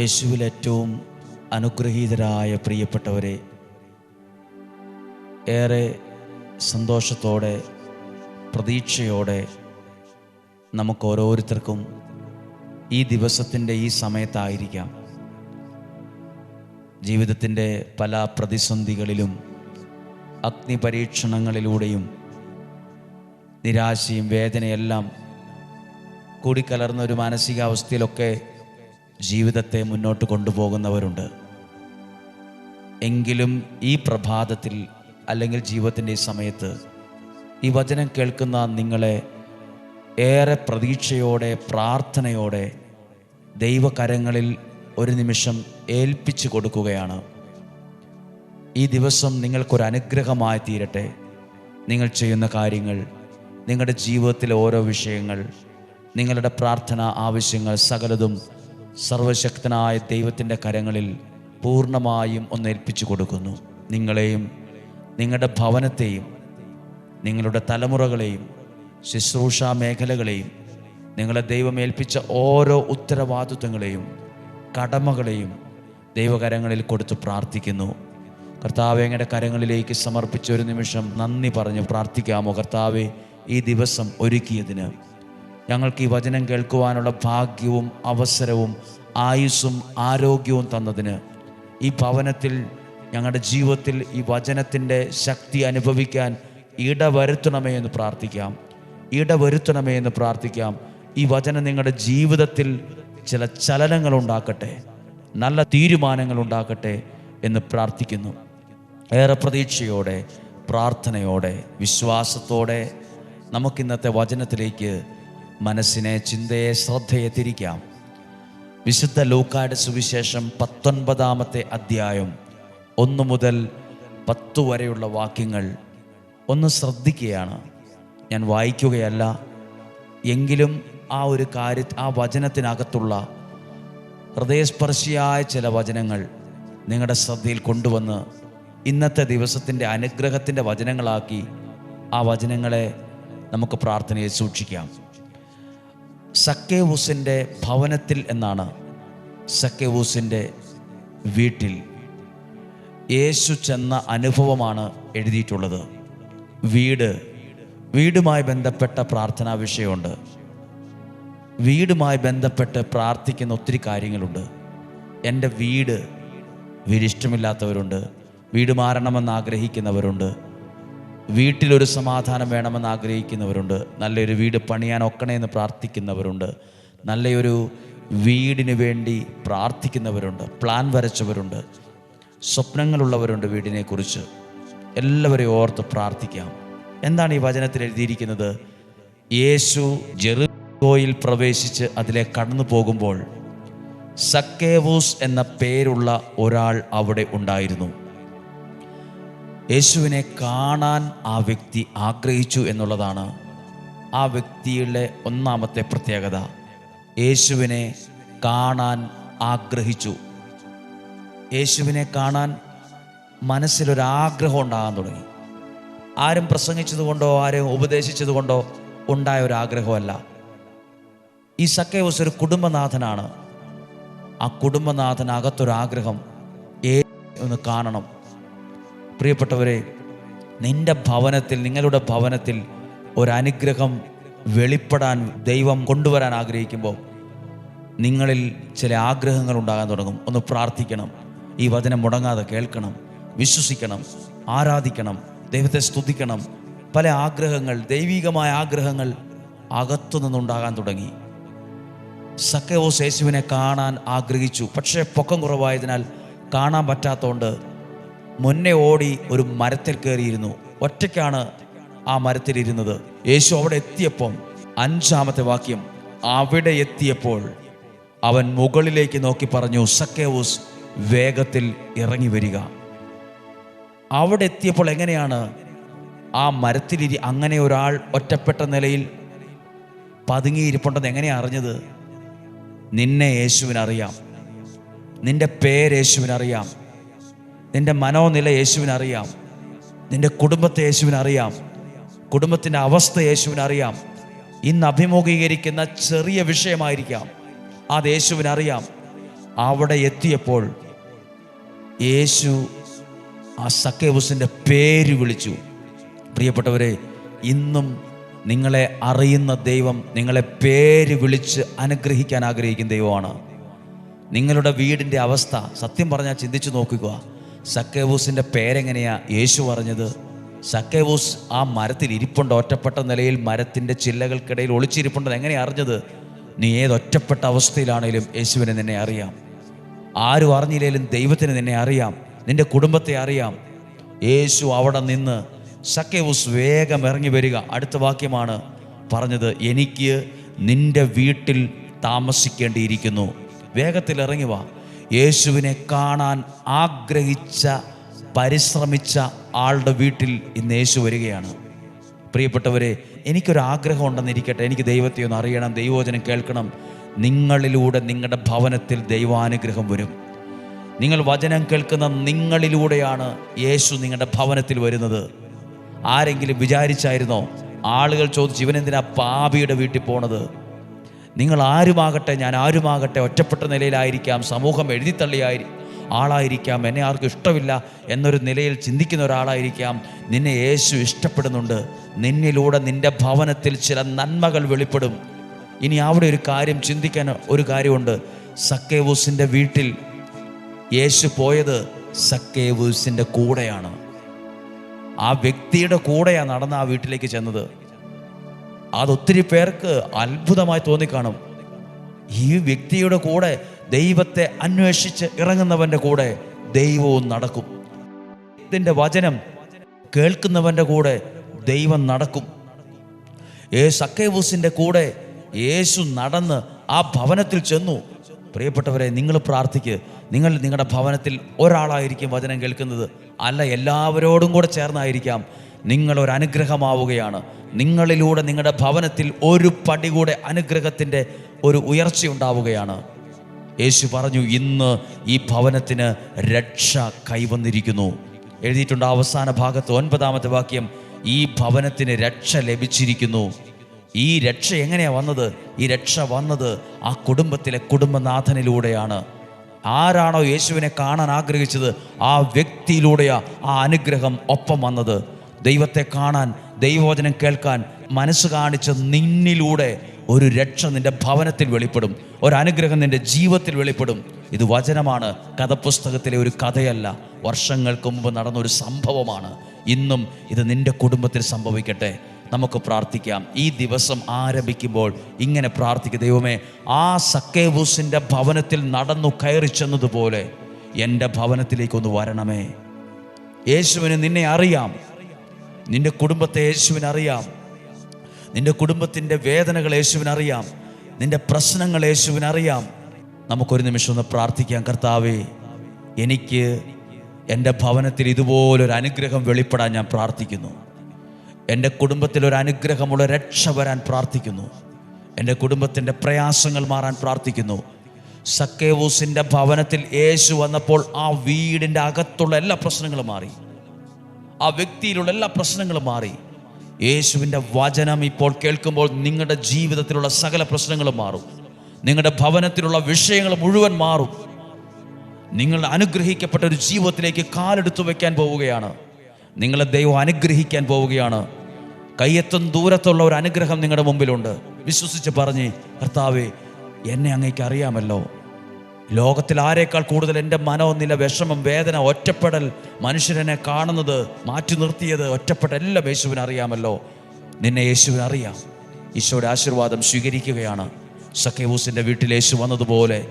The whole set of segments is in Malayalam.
യേശുവിൽ ഏറ്റവും അനുഗ്രഹീതരായ പ്രിയപ്പെട്ടവരെ ഏറെ സന്തോഷത്തോടെ പ്രതീക്ഷയോടെ നമുക്ക് ഓരോരുത്തർക്കും ഈ ദിവസത്തിന്റെ ഈ സമയത്തായിരിക്കാം. ജീവിതത്തിന്റെ പല പ്രതിസന്ധികളിലും അഗ്നിപരീക്ഷണങ്ങളിലൂടെയും നിരാശയും വേദനയെല്ലാം കൂടിക്കലർന്ന ഒരു മാനസികാവസ്ഥയിലൊക്കെ ജീവിതത്തെ മുന്നോട്ട് കൊണ്ടുപോകുന്നവരുണ്ട്. എങ്കിലും ഈ പ്രഭാതത്തിൽ അല്ലെങ്കിൽ ജീവിതത്തിന്റെ സമയത്ത് ഈ വചനം കേൾക്കുന്ന നിങ്ങളെ ഏറെ പ്രതീക്ഷയോടെ പ്രാർത്ഥനയോടെ ദൈവകരങ്ങളിൽ ഒരു നിമിഷം ഏൽപ്പിച്ചു കൊടുക്കുകയാണ്. ഈ ദിവസം നിങ്ങൾക്കൊരു അനുഗ്രഹമായി തീരട്ടെ. നിങ്ങൾ ചെയ്യുന്ന കാര്യങ്ങൾ നിങ്ങളുടെ ജീവിതത്തിലെ ഓരോ വിഷയങ്ങൾ നിങ്ങളുടെ പ്രാർത്ഥന ആവശ്യങ്ങൾ സകലതും സർവശക്തനായ ദൈവത്തിന്റെ കരങ്ങളിൽ പൂർണമായും ഒന്ന് ഏൽപ്പിച്ചു കൊടുക്കുന്നു. നിങ്ങളെയും നിങ്ങളുടെ ഭവനത്തെയും നിങ്ങളുടെ തലമുറകളെയും ശുശ്രൂഷ മേഖലകളെയും നിങ്ങളെ ദൈവം ഏൽപ്പിച്ച ഓരോ ഉത്തരവാദിത്വങ്ങളെയും കടമകളെയും ദൈവകരങ്ങളിൽ കൊടുത്ത് പ്രാർത്ഥിക്കുന്നു. കർത്താവെ അങ്ങയുടെ കരങ്ങളിലേക്ക് സമർപ്പിച്ച ഒരു നിമിഷം നന്ദി പറഞ്ഞ് പ്രാർത്ഥിക്കാമോ? കർത്താവെ ഈ ദിവസം ഒരുക്കിയതിന് ഞങ്ങൾക്ക് ഈ വചനം കേൾക്കുവാനുള്ള ഭാഗ്യവും അവസരവും ആയുസ്സും ആരോഗ്യവും തന്നതിന് ഈ ഭവനത്തിൽ ഞങ്ങളുടെ ജീവിതത്തിൽ ഈ വചനത്തിന്റെ ശക്തി അനുഭവിക്കാൻ ഇടവരുത്തണമേ എന്ന് പ്രാർത്ഥിക്കാം. ഇടവരുത്തണമേ എന്ന് പ്രാർത്ഥിക്കാം. ഈ വചനം നിങ്ങളുടെ ജീവിതത്തിൽ ചില ചലനങ്ങൾ ഉണ്ടാക്കട്ടെ. നല്ല തീരുമാനങ്ങൾ ഉണ്ടാക്കട്ടെ എന്ന് പ്രാർത്ഥിക്കുന്നു. ഏറെ പ്രതീക്ഷയോടെ പ്രാർത്ഥനയോടെ വിശ്വാസത്തോടെ നമുക്കിന്നത്തെ വചനത്തിലേക്ക് മനസ്സിനെ ചിന്തയെ ശ്രദ്ധയെ തിരിക്കാം. വിശുദ്ധ ലൂക്കാട് സുവിശേഷം പത്തൊൻപതാമത്തെ അധ്യായം ഒന്ന് മുതൽ പത്തു വരെയുള്ള വാക്യങ്ങൾ ഒന്ന് ശ്രദ്ധിക്കുകയാണ്. ഞാൻ വായിക്കുകയല്ല എങ്കിലും ആ ഒരു കാര്യ ആ വചനത്തിനകത്തുള്ള ഹൃദയസ്പർശിയായ ചില വചനങ്ങൾ നിങ്ങളുടെ ശ്രദ്ധയിൽ കൊണ്ടുവന്ന് ഇന്നത്തെ ദിവസത്തിന്റെ അനുഗ്രഹത്തിന്റെ വചനങ്ങളാക്കി ആ വചനങ്ങളെ നമുക്ക് പ്രാർത്ഥനയിൽ സൂക്ഷിക്കാം. സക്കേവൂസിന്റെ ഭവനത്തിൽ എന്നാണ് സക്കേവൂസിന്റെ വീട്ടിൽ യേശു ചെന്ന അനുഭവമാണ് എഴുതിയിട്ടുള്ളത്. വീട് വീടുമായി ബന്ധപ്പെട്ട പ്രാർത്ഥനാ വിഷയമുണ്ട്. വീടുമായി ബന്ധപ്പെട്ട് പ്രാർത്ഥിക്കുന്ന ഒത്തിരി കാര്യങ്ങളുണ്ട്. എന്റെ വീട് വീടിഷ്ടമില്ലാത്തവരുണ്ട്. വീട് മാറണമെന്ന് ആഗ്രഹിക്കുന്നവരുണ്ട്. വീട്ടിലൊരു സമാധാനം വേണമെന്ന് ആഗ്രഹിക്കുന്നവരുണ്ട്. നല്ലൊരു വീട് പണിയാൻ ഒക്കണേ എന്ന് പ്രാർത്ഥിക്കുന്നവരുണ്ട്. നല്ലൊരു വീടിന് വേണ്ടി പ്രാർത്ഥിക്കുന്നവരുണ്ട്. പ്ലാൻ വരച്ചവരുണ്ട്. സ്വപ്നങ്ങളുള്ളവരുണ്ട് വീടിനെക്കുറിച്ച്. എല്ലാവരെയും ഓർത്ത് പ്രാർത്ഥിക്കാം. എന്താണ് ഈ വചനത്തിൽ എഴുതിയിരിക്കുന്നത്? യേശു ജെറുഗോയിൽ പ്രവേശിച്ച് അതിലെ കടന്നു പോകുമ്പോൾ സക്കേവൂസ് എന്ന പേരുള്ള ഒരാൾ അവിടെ ഉണ്ടായിരുന്നു. യേശുവിനെ കാണാൻ ആ വ്യക്തി ആഗ്രഹിച്ചു എന്നുള്ളതാണ് ആ വ്യക്തിയുടെ ഒന്നാമത്തെ പ്രത്യേകത. യേശുവിനെ കാണാൻ ആഗ്രഹിച്ചു. യേശുവിനെ കാണാൻ മനസ്സിലൊരാഗ്രഹം ഉണ്ടാകാൻ തുടങ്ങി. ആരും പ്രസംഗിച്ചതുകൊണ്ടോ ആരും ഉപദേശിച്ചതുകൊണ്ടോ ഉണ്ടായ ഒരു ആഗ്രഹമല്ല ഈ സക്കേവസ് ഒരു കുടുംബനാഥനാണ്. ആ കുടുംബനാഥനകത്തൊരാഗ്രഹം ഏ ഒന്ന് കാണണം. പ്രിയപ്പെട്ടവരെ നിന്റെ ഭവനത്തിൽ നിങ്ങളുടെ ഭവനത്തിൽ ഒരനുഗ്രഹം വെളിപ്പെടാൻ ദൈവം കൊണ്ടുവരാൻ ആഗ്രഹിക്കുമ്പോൾ നിങ്ങളിൽ ചില ആഗ്രഹങ്ങൾ ഉണ്ടാകാൻ തുടങ്ങും. ഒന്ന് പ്രാർത്ഥിക്കണം. ഈ വചനം മുടങ്ങാതെ കേൾക്കണം. വിശ്വസിക്കണം. ആരാധിക്കണം. ദൈവത്തെ സ്തുതിക്കണം. പല ആഗ്രഹങ്ങൾ ദൈവികമായ ആഗ്രഹങ്ങൾ അകത്തു നിന്നുണ്ടാകാൻ തുടങ്ങി. സക്കയോസ് യേശുവിനെ കാണാൻ ആഗ്രഹിച്ചു. പക്ഷേ പൊക്കം കുറവായതിനാൽ കാണാൻ പറ്റാത്തതുകൊണ്ട് മുന്നേ ഓടി ഒരു മരത്തിൽ കയറിയിരുന്നു. ഒറ്റയ്ക്കാണ് ആ മരത്തിൽ ഇരുന്നത്. യേശു അവിടെ എത്തിയപ്പം അഞ്ചാമത്തെ വാക്യം അവിടെ എത്തിയപ്പോൾ അവൻ മുകളിലേക്ക് നോക്കി പറഞ്ഞു സക്കേവൂസ് വേഗത്തിൽ ഇറങ്ങി വരിക. അവിടെ എത്തിയപ്പോൾ എങ്ങനെയാണ് ആ മരത്തിലിരി അങ്ങനെ ഒരാൾ ഒറ്റപ്പെട്ട നിലയിൽ പതുങ്ങിയിരിപ്പുണ്ടെന്ന് എങ്ങനെയാണ് അറിഞ്ഞത്? നിന്നെ യേശുവിനറിയാം. നിന്റെ പേര് യേശുവിനറിയാം. നിന്റെ മനോനില യേശുവിനറിയാം. നിന്റെ കുടുംബത്തെ യേശുവിനറിയാം. കുടുംബത്തിന്റെ അവസ്ഥ യേശുവിനറിയാം. ഇന്ന് അഭിമുഖീകരിക്കുന്ന ചെറിയ വിഷയമായിരിക്കാം. അത് യേശുവിനറിയാം. അവിടെ എത്തിയപ്പോൾ യേശു ആ സക്കേബുസിന്റെ പേര് വിളിച്ചു. പ്രിയപ്പെട്ടവരെ ഇന്നും നിങ്ങളെ അറിയുന്ന ദൈവം നിങ്ങളെ പേര് വിളിച്ച് അനുഗ്രഹിക്കാൻ ആഗ്രഹിക്കുന്ന ദൈവമാണ്. നിങ്ങളുടെ വീടിന്റെ അവസ്ഥ സത്യം പറഞ്ഞാൽ ചിന്തിച്ചു നോക്കുക. സക്കേവൂസിന്റെ പേരെങ്ങനെയാ യേശു പറഞ്ഞത്? സക്കേവൂസ് ആ മരത്തിൽ ഇരിപ്പുണ്ട് ഒറ്റപ്പെട്ട നിലയിൽ മരത്തിന്റെ ചില്ലകൾക്കിടയിൽ ഒളിച്ചിരിപ്പുണ്ടെന്ന് എങ്ങനെയാ അറിഞ്ഞത്? നീ ഏതൊറ്റപ്പെട്ട അവസ്ഥയിലാണേലും യേശുവിനെ നിന്നെ അറിയാം. ആരും അറിഞ്ഞില്ലേലും ദൈവത്തിന് നിന്നെ അറിയാം നിന്റെ കുടുംബത്തെ അറിയാം. യേശു അവിടെ നിന്ന് സക്കേവൂസ് വേഗം ഇറങ്ങി വരിക. അടുത്ത വാക്യമാണ് പറഞ്ഞത് എനിക്ക് നിന്റെ വീട്ടിൽ താമസിക്കേണ്ടിയിരിക്കുന്നു. വേഗത്തിൽ ഇറങ്ങി വാ. യേശുവിനെ കാണാൻ ആഗ്രഹിച്ച പരിശ്രമിച്ച ആളുടെ വീട്ടിൽ ഇന്ന് യേശു വരികയാണ്. പ്രിയപ്പെട്ടവരെ എനിക്കൊരു ആഗ്രഹം ഉണ്ടെന്നിരിക്കട്ടെ എനിക്ക് ദൈവത്തെ ഒന്ന് അറിയണം ദൈവവചനം കേൾക്കണം. നിങ്ങളിലൂടെ നിങ്ങളുടെ ഭവനത്തിൽ ദൈവാനുഗ്രഹം വരും. നിങ്ങൾ വചനം കേൾക്കുന്ന നിങ്ങളിലൂടെയാണ് യേശു നിങ്ങളുടെ ഭവനത്തിൽ വരുന്നത്. ആരെങ്കിലും വിചാരിച്ചായിരുന്നോ? ആളുകൾ ചോദിച്ചു ഇവനെന്തിനാ പാപിയുടെ വീട്ടിൽ പോണത്? നിങ്ങൾ ആരുമാകട്ടെ ഞാൻ ആരുമാകട്ടെ ഒറ്റപ്പെട്ട നിലയിലായിരിക്കാം സമൂഹം എഴുതിത്തള്ളിയായി ആളായിരിക്കാം എന്നെ ആർക്കും ഇഷ്ടമില്ല എന്നൊരു നിലയിൽ ചിന്തിക്കുന്ന ഒരാളായിരിക്കാം. നിന്നെ യേശു ഇഷ്ടപ്പെടുന്നുണ്ട്. നിന്നിലൂടെ നിന്റെ ഭവനത്തിൽ ചില നന്മകൾ വെളിപ്പെടും. ഇനി അവിടെ ഒരു കാര്യം ചിന്തിക്കാൻ ഒരു കാര്യമുണ്ട്. സക്കേവൂസിന്റെ വീട്ടിൽ യേശു പോയത് സക്കേവൂസിന്റെ കൂടെയാണ്. ആ വ്യക്തിയുടെ കൂടെയാണ് നടന്ന് ആ വീട്ടിലേക്ക് ചെന്നത്. അതൊത്തിരി പേർക്ക് അത്ഭുതമായി തോന്നിക്കാണും. ഈ വ്യക്തിയുടെ കൂടെ ദൈവത്തെ അന്വേഷിച്ച് ഇറങ്ങുന്നവന്റെ കൂടെ ദൈവവും നടക്കും. ഇതിന്റെ വചനം കേൾക്കുന്നവന്റെ കൂടെ ദൈവം നടക്കും. ഏ സക്കേവൂസിന്റെ കൂടെ യേശു നടന്ന് ആ ഭവനത്തിൽ ചെന്നു. പ്രിയപ്പെട്ടവരെ നിങ്ങൾ പ്രാർത്ഥിക്ക്. നിങ്ങൾ നിങ്ങളുടെ ഭവനത്തിൽ ഒരാളായിരിക്കും വചനം കേൾക്കുന്നത്. അല്ല എല്ലാവരോടും കൂടെ ചേർന്നായിരിക്കാം. നിങ്ങൾ ഒരു നിങ്ങളിലൂടെ നിങ്ങളുടെ ഭവനത്തിൽ ഒരു പടി കൂടെ അനുഗ്രഹത്തിന്റെ ഒരു ഉയർച്ചയുണ്ടാവുകയാണ് യേശു പറഞ്ഞു ഇന്ന് ഈ ഭവനത്തിന് രക്ഷ കൈവന്നിരിക്കുന്നു. എഴുതിയിട്ടുണ്ട് അവസാന ഭാഗത്ത് ഒൻപതാമത്തെ വാക്യം ഈ ഭവനത്തിന് രക്ഷ ലഭിച്ചിരിക്കുന്നു. ഈ രക്ഷ എങ്ങനെയാ വന്നത്? ഈ രക്ഷ വന്നത് ആ കുടുംബത്തിലെ കുടുംബനാഥനിലൂടെയാണ്. ആരാണോ യേശുവിനെ കാണാൻ ആഗ്രഹിച്ചത് ആ വ്യക്തിയിലൂടെയാ ആ അനുഗ്രഹം ഒപ്പം വന്നത്. ദൈവത്തെ കാണാൻ ദൈവവചനം കേൾക്കാൻ മനസ്സ് കാണിച്ച നിന്നിലൂടെ ഒരു രക്ഷ നിന്റെ ഭവനത്തിൽ വെളിപ്പെടും. ഒരു അനുഗ്രഹം നിന്റെ ജീവിതത്തിൽ വെളിപ്പെടും. ഇത് വചനമാണ്. കഥപുസ്തകത്തിലെ ഒരു കഥയല്ല. വർഷങ്ങൾക്ക് മുമ്പ് നടന്ന ഒരു സംഭവമാണ്. ഇന്നും ഇത് നിന്റെ കുടുംബത്തിൽ സംഭവിക്കട്ടെ. നമുക്ക് പ്രാർത്ഥിക്കാം. ഈ ദിവസം ആരംഭിക്കുമ്പോൾ ഇങ്ങനെ പ്രാർത്ഥിക്കുക ദൈവമേ ആ സക്കേബൂസിന്റെ ഭവനത്തിൽ നടന്നു കയറി ചെന്നതുപോലെ എന്റെ ഭവനത്തിലേക്കൊന്ന് വരണമേ. യേശുവിന് നിന്നെ അറിയാം. നിന്റെ കുടുംബത്തെ യേശുവിനറിയാം നിന്റെ കുടുംബത്തിന്റെ വേദനകൾ യേശുവിനറിയാം നിന്റെ പ്രശ്നങ്ങൾ യേശുവിനറിയാം നമുക്കൊരു നിമിഷം ഒന്ന് പ്രാർത്ഥിക്കാം കർത്താവേ. എനിക്ക് എന്റെ ഭവനത്തിൽ ഇതുപോലൊരു അനുഗ്രഹം വെളിപ്പെടാൻ ഞാൻ പ്രാർത്ഥിക്കുന്നു. എന്റെ കുടുംബത്തിൽ ഒരു അനുഗ്രഹമുള്ള രക്ഷ വരാൻ പ്രാർത്ഥിക്കുന്നു. എന്റെ കുടുംബത്തിന്റെ പ്രയാസങ്ങൾ മാറാൻ പ്രാർത്ഥിക്കുന്നു. സക്കേവൂസിന്റെ ഭവനത്തിൽ യേശു വന്നപ്പോൾ ആ വീടിന്റെ അകത്തുള്ള എല്ലാ പ്രശ്നങ്ങളും മാറി. ആ വ്യക്തിയിലുള്ള എല്ലാ പ്രശ്നങ്ങളും മാറി. യേശുവിന്റെ വചനം ഇപ്പോൾ കേൾക്കുമ്പോൾ നിങ്ങളുടെ ജീവിതത്തിലുള്ള സകല പ്രശ്നങ്ങളും മാറും. നിങ്ങളുടെ ഭവനത്തിലുള്ള വിഷയങ്ങൾ മുഴുവൻ മാറും. നിങ്ങൾ അനുഗ്രഹിക്കപ്പെട്ട ഒരു ജീവിതത്തിലേക്ക് കാലെടുത്തു വെക്കാൻ പോവുകയാണ്. നിങ്ങളെ ദൈവം അനുഗ്രഹിക്കാൻ പോവുകയാണ്. കയ്യെത്തും ദൂരത്തുള്ള ഒരു അനുഗ്രഹം നിങ്ങളുടെ മുമ്പിലുണ്ട്. വിശ്വസിച്ച് പറഞ്ഞ് കർത്താവേ എന്നെ അങ്ങേക്ക് അറിയാമല്ലോ. ലോകത്തിൽ ആരേക്കാൾ കൂടുതൽ എന്റെ മനോനില വിഷമം വേദന ഒറ്റപ്പെടൽ മനുഷ്യനെ കാണുന്നത് മാറ്റി നിർത്തിയത് ഒറ്റപ്പെടൽ എല്ലാം അറിയാമല്ലോ. നിന്നെ യേശുവിന് അറിയാം. ഈശോയുടെ ആശീർവാദം സ്വീകരിക്കുകയാണ്. സക്കേവൂസിന്റെ വീട്ടിൽ യേശു വന്നതുപോലെ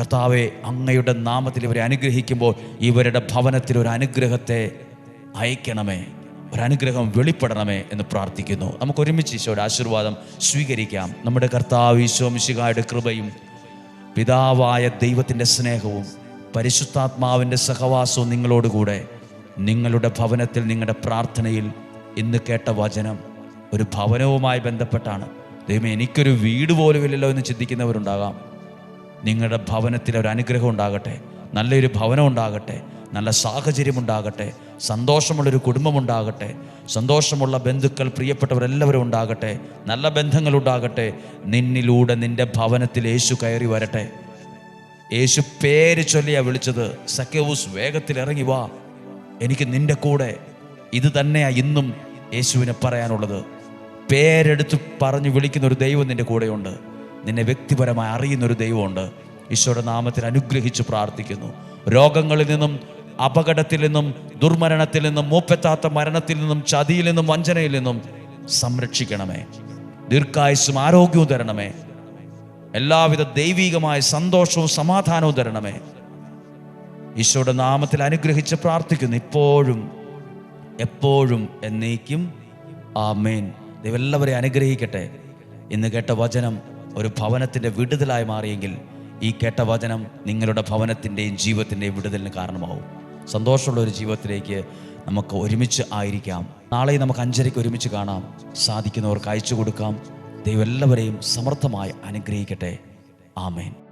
കർത്താവെ അങ്ങയുടെ നാമത്തിൽ ഇവരെ അനുഗ്രഹിക്കുമ്പോൾ ഇവരുടെ ഭവനത്തിൽ ഒരു അനുഗ്രഹത്തെ അയക്കണമേ. ഒരനുഗ്രഹം വെളിപ്പെടണമേ എന്ന് പ്രാർത്ഥിക്കുന്നു. നമുക്കൊരുമിച്ച് ഈശോയുടെ ആശീർവാദം സ്വീകരിക്കാം. നമ്മുടെ കർത്താവ് ഈശോ മിശികായുടെ കൃപയും പിതാവായ ദൈവത്തിന്റെ സ്നേഹവും പരിശുദ്ധാത്മാവിന്റെ സഹവാസവും നിങ്ങളോടുകൂടെ നിങ്ങളുടെ ഭവനത്തിൽ നിങ്ങളുടെ പ്രാർത്ഥനയിൽ ഇന്ന് കേട്ട വചനം ഒരു ഭവനവുമായി ബന്ധപ്പെട്ടാണ്. ദൈവം എനിക്കൊരു വീട് പോലുമില്ലല്ലോ എന്ന് ചിന്തിക്കുന്നവരുണ്ടാകാം. നിങ്ങളുടെ ഭവനത്തിൽ ഒരു അനുഗ്രഹം ഉണ്ടാകട്ടെ. നല്ലൊരു ഭവനം ഉണ്ടാകട്ടെ. നല്ല സാഹചര്യം ഉണ്ടാകട്ടെ സന്തോഷമുള്ളൊരു കുടുംബമുണ്ടാകട്ടെ സന്തോഷമുള്ള ബന്ധുക്കൾ പ്രിയപ്പെട്ടവരെല്ലാവരും ഉണ്ടാകട്ടെ നല്ല ബന്ധങ്ങളുണ്ടാകട്ടെ നിന്നിലൂടെ നിന്റെ ഭവനത്തിൽ യേശു കയറി വരട്ടെ. യേശു പേര് ചൊല്ലിയാ വിളിച്ചത് സക്കേവൂസ് വേഗത്തിൽ ഇറങ്ങി വാ എനിക്ക് നിന്റെ കൂടെ. ഇത് തന്നെയാ ഇന്നും യേശുവിനെ പറയാനുള്ളത്. പേരെടുത്ത് പറഞ്ഞു വിളിക്കുന്ന ഒരു ദൈവം നിന്റെ കൂടെയുണ്ട്. നിന്നെ വ്യക്തിപരമായി അറിയുന്ന ഒരു ദൈവമുണ്ട്. ഈശോയുടെ നാമത്തിൽ അനുഗ്രഹിച്ച് പ്രാർത്ഥിക്കുന്നു. രോഗങ്ങളിൽ നിന്നും അപകടത്തിൽ നിന്നും ദുർമരണത്തിൽ നിന്നും മൂപ്പെത്താത്ത മരണത്തിൽ നിന്നും ചതിയിൽ നിന്നും വഞ്ചനയിൽ നിന്നും സംരക്ഷിക്കണമേ. ദീർഘായുസ്സും ആരോഗ്യവും തരണമേ. എല്ലാവിധ ദൈവികമായ സന്തോഷവും സമാധാനവും തരണമേ. ഈശോയുടെ നാമത്തിൽ അനുഗ്രഹിച്ച് പ്രാർത്ഥിക്കുന്നു. ഇപ്പോഴും എപ്പോഴും എന്നേക്കും. ആമേൻ. ദൈവം എല്ലാവരെയും അനുഗ്രഹിക്കട്ടെ. ഇന്ന് കേട്ട വചനം ഒരു ഭവനത്തിന്റെ വിടുതലായി മാറിയെങ്കിൽ ഈ കേട്ട വചനം നിങ്ങളുടെ ഭവനത്തിന്റെയും ജീവിതത്തിന്റെയും വിടുതലിന് കാരണമാവും. സന്തോഷമുള്ള ഒരു ജീവിതത്തിലേക്ക് നമുക്ക് ഒരുമിച്ച് ആയിരിക്കാം. നാളെ നമുക്ക് അഞ്ചരയ്ക്ക് ഒരുമിച്ച് കാണാം. സാധിക്കുന്നവർക്ക് അയച്ചു കൊടുക്കാം. ദൈവം എല്ലാവരെയും സമർത്ഥമായി അനുഗ്രഹിക്കട്ടെ. ആമേൻ.